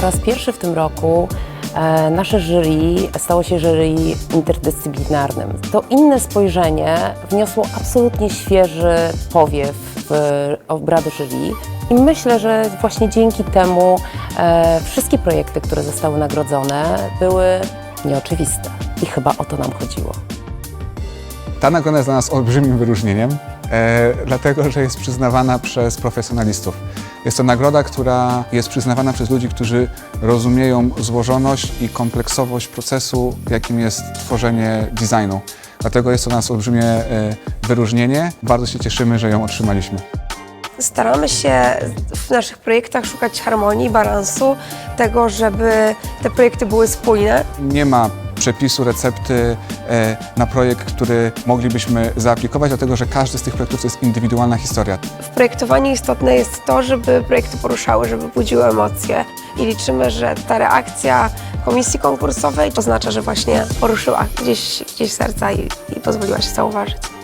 raz pierwszy w tym roku e, nasze jury stało się jury interdyscyplinarnym. To inne spojrzenie wniosło absolutnie świeży powiew w obrady jury i myślę, że właśnie dzięki temu e, wszystkie projekty, które zostały nagrodzone, były nieoczywiste. I chyba o to nam chodziło. Ta nagroda jest dla nas olbrzymim wyróżnieniem, e, dlatego że jest przyznawana przez profesjonalistów. Jest to nagroda, która jest przyznawana przez ludzi, którzy rozumieją złożoność i kompleksowość procesu, jakim jest tworzenie designu. Dlatego jest to nas olbrzymie e, wyróżnienie. Bardzo się cieszymy, że ją otrzymaliśmy. Staramy się w naszych projektach szukać harmonii, balansu, tego, żeby te projekty były spójne. Nie ma przepisu, recepty e, na projekt, który moglibyśmy zaaplikować, dlatego że każdy z tych projektów to jest indywidualna historia. W projektowaniu istotne jest to, żeby projekty poruszały, żeby budziły emocje i liczymy, że ta reakcja komisji konkursowej oznacza, że właśnie poruszyła gdzieś, gdzieś serca i, i pozwoliła się zauważyć.